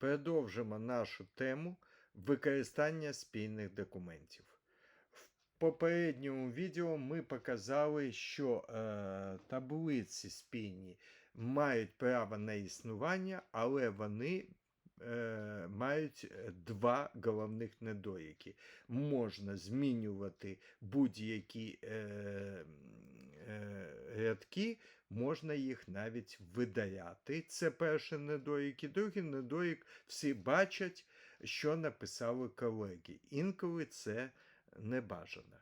Продовжимо нашу тему використання спільних документів. В попередньому відео ми показали, що е, таблиці спільні мають право на існування, але вони е, мають е, два головних недоліки. Можна змінювати будь-які е, е, рядки, можна їх навіть видаляти. Це перший недолік. І другий недолік всі бачать, що написали колеги. Інколи це не бажано.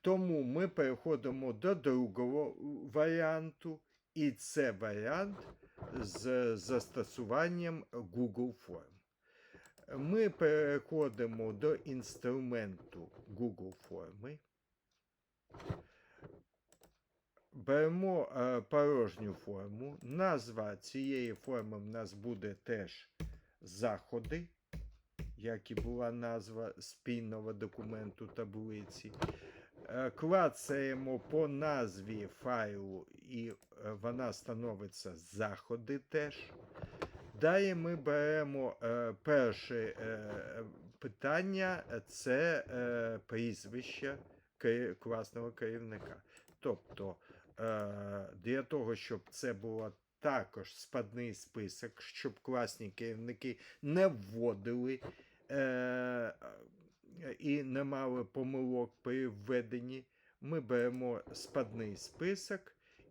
Тому ми переходимо до другого варіанту, і це варіант з застосуванням Google Form. Ми переходимо до інструменту Google Форми. Беремо е, порожню форму. Назва цієї форми в нас буде теж заходи, як і була назва спільного документу таблиці. Е, Клацаємо по назві файлу, і е, вона становиться заходи теж. Далі ми беремо е, перше е, питання це е, прізвище класного керівника. Тобто, для того, щоб це було також спадний список, щоб класні керівники не вводили е, і не мали помилок при введенні, ми беремо спадний список.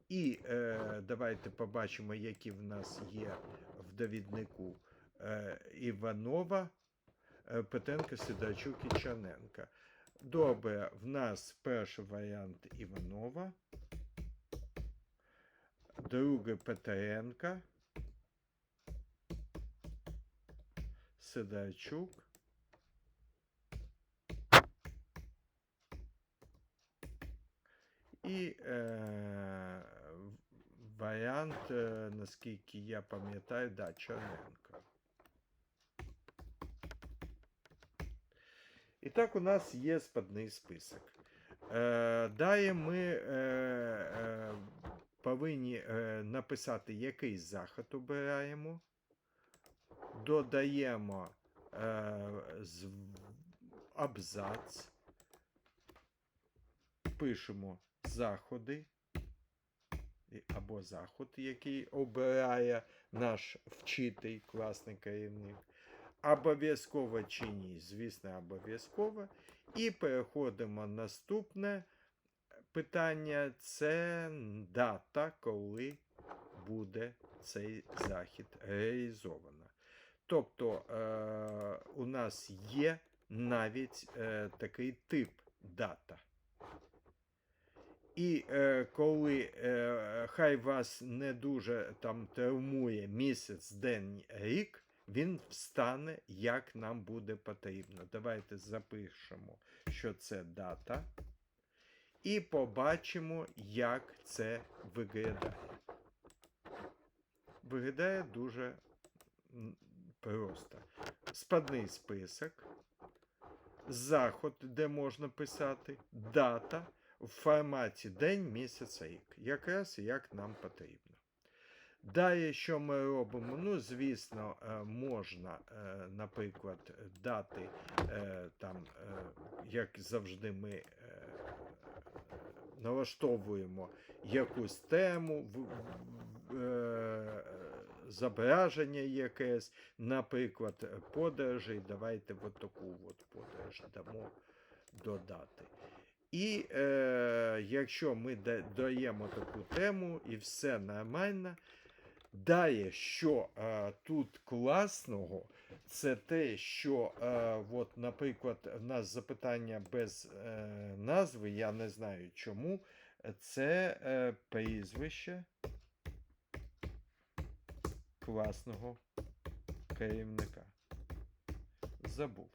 І е, давайте побачимо, які в нас є в довіднику е, Іванова, е, Петенка, Сидорчук і Черненка. Добре, в нас перший варіант Іванова, другий Петренка, Сидорчук. І е, варіант, е, наскільки я пам'ятаю, да, Черненко. І так у нас є спадний список. Е, далі ми е, е, повинні е, написати, який заход обираємо. Додаємо е, абзац. Пишемо заходи або заход, який обирає наш вчитель, класний керівник. Обов'язково чи ні, звісно, обов'язково. І переходимо наступне питання це дата, коли буде цей захід реалізовано. Тобто е, у нас є навіть е, такий тип дата. І е, коли е, хай вас не дуже там травмує місяць, день, рік, він встане, як нам буде потрібно. Давайте запишемо, що це дата. І побачимо, як це виглядає. Виглядає дуже просто. Спадний список, заход, де можна писати, дата в форматі день, місяць, рік. Якраз як нам потрібно. Далі, що ми робимо? Ну, звісно, е, можна, е, наприклад, дати е, там, як завжди, ми налаштовуємо якусь тему, е, зображення якесь, наприклад, подорожі. Давайте от таку от подорож дамо додати. І е, якщо ми даємо таку тему і все нормально, далі, що е, тут класного, це те, що, е, от, наприклад, в нас запитання без е, назви, я не знаю чому, це е, прізвище класного керівника. Забув.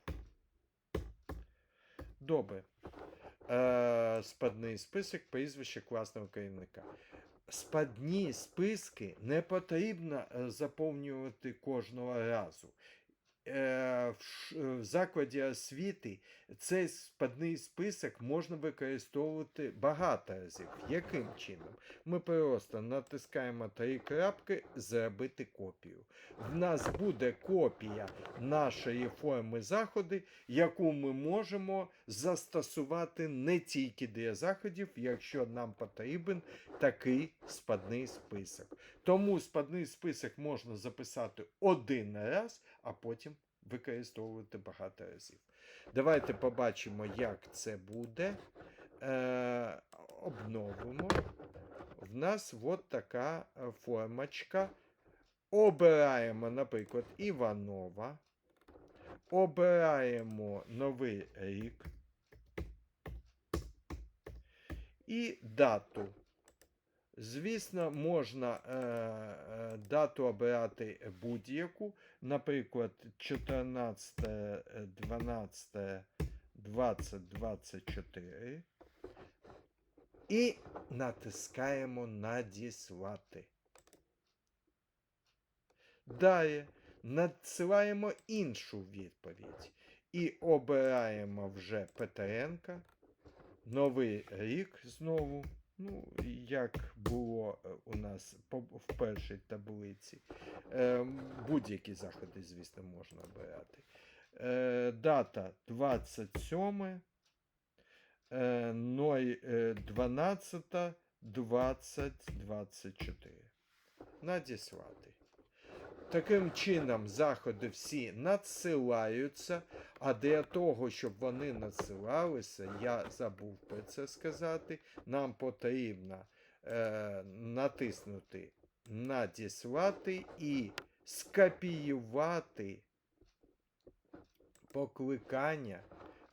Добре. Е, спадний список прізвища класного керівника. Спадні списки не потрібно е, заповнювати кожного разу. Е, в, в закладі освіти цей спадний список можна використовувати багато разів. Яким чином? Ми просто натискаємо три крапки зробити копію. В нас буде копія нашої форми заходи, яку ми можемо застосувати не тільки для заходів, якщо нам потрібен такий спадний список. Тому спадний список можна записати один раз, а потім використовувати багато разів. Давайте побачимо, як це буде. Е, обновимо. В нас от така е, формочка. Обираємо, наприклад, Іванова. Обираємо новий рік. І дату. Звісно, можна е, е, дату обирати будь-яку, наприклад, 14, е, 12, 20, 24. І натискаємо Надіслати. Далі надсилаємо іншу відповідь. І обираємо вже Петренка. Новий рік знову. Ну, як було е, у нас в першій таблиці. Е, Будь-які заходи, звісно, можна обирати. Е, Дата 27, е, 12, 20, 24. Надіслати. Таким чином, заходи всі надсилаються, а для того, щоб вони надсилалися, я забув про це сказати, нам потрібно е, натиснути Надіслати і скопіювати покликання,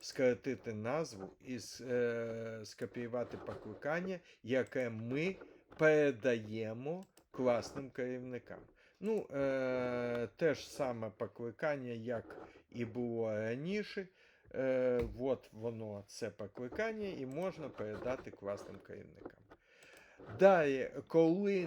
скоротити назву і е, скопіювати покликання, яке ми передаємо класним керівникам. Ну, е, те ж саме покликання, як і було раніше. Е, от воно це покликання, і можна передати класним керівникам. Далі, коли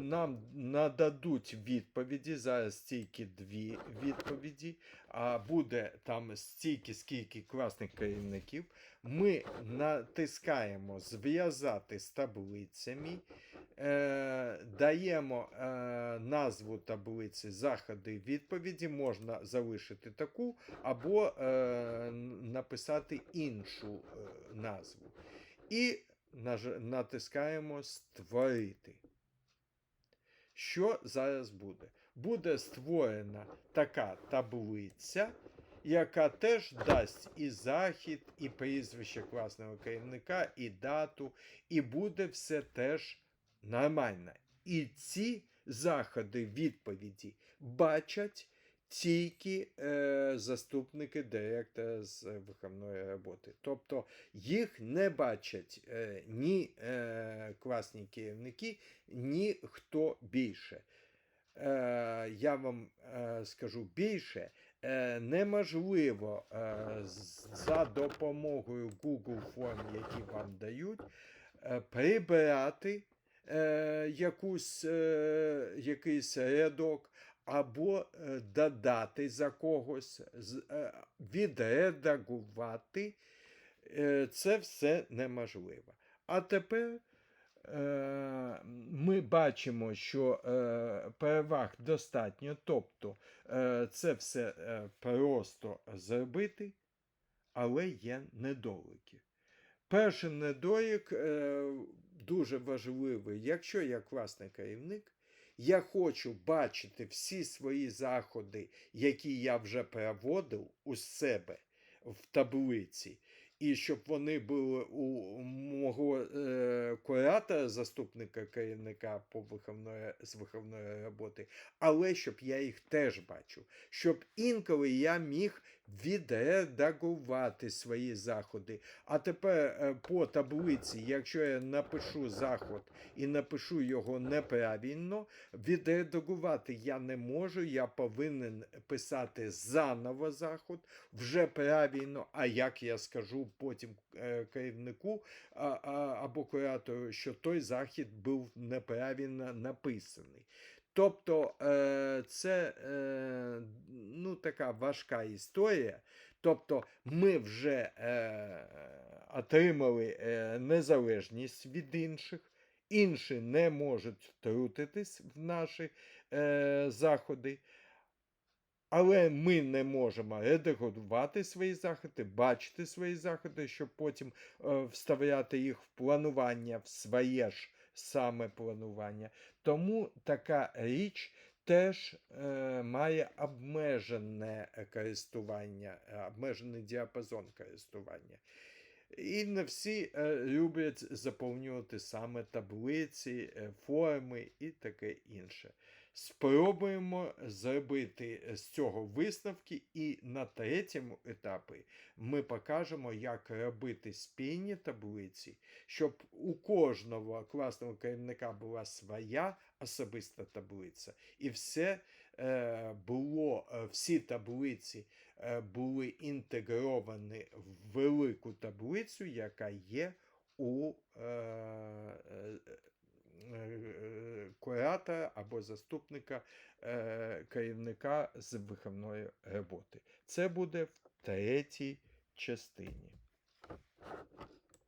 нам нададуть відповіді, зараз тільки дві відповіді, а буде там стільки, скільки класних керівників, ми натискаємо зв'язати з таблицями, е, даємо е, назву таблиці заходи відповіді, можна залишити таку, або е, написати іншу е, назву. І натискаємо Створити. Що зараз буде? Буде створена така таблиця, яка теж дасть і захід, і прізвище класного керівника, і дату, і буде все теж нормально. І ці заходи відповіді бачать тільки е, заступники директора з виховної роботи. Тобто їх не бачать е, ні е, класні керівники, ні хто більше. Е, я вам е, скажу більше, е, неможливо е, за допомогою Google форм, які вам дають, е, прибирати якусь, якийсь рядок або е, додати за когось, е, відредагувати. Е, Це все неможливо. А тепер ми бачимо, що переваг достатньо, тобто це все просто зробити, але є недоліки. Перший недолік дуже важливий. Якщо я класний керівник, я хочу бачити всі свої заходи, які я вже проводив у себе в таблиці, і щоб вони були у мого е, куратора, заступника керівника по виховної, з виховної роботи, але щоб я їх теж бачив, щоб інколи я міг відредагувати свої заходи. А тепер е, по таблиці, якщо я напишу заход і напишу його неправильно, відредагувати я не можу, я повинен писати заново заход вже правильно. А як я скажу потім е, керівнику або куратору, що той захід був неправильно написаний. Тобто е, це е, ну, така важка історія. Тобто ми вже е, отримали незалежність від інших, інші не можуть втрутитись в наші заходи. Але ми не можемо редагувати свої заходи, бачити свої заходи, щоб потім вставляти їх в планування, в своє ж саме планування. Тому така річ теж е, має обмежене користування, е, обмежений діапазон користування. І не всі е, люблять заповнювати саме таблиці, е, форми і таке інше. Спробуємо зробити з цього висновки, і на третьому етапі ми покажемо, як робити спільні таблиці, щоб у кожного класного керівника була своя особиста таблиця, і все е, було, е, всі таблиці е, були інтегровані в велику таблицю, яка є у е, е, е, куратора або заступника е, керівника з виховної роботи. Це буде в третій частині.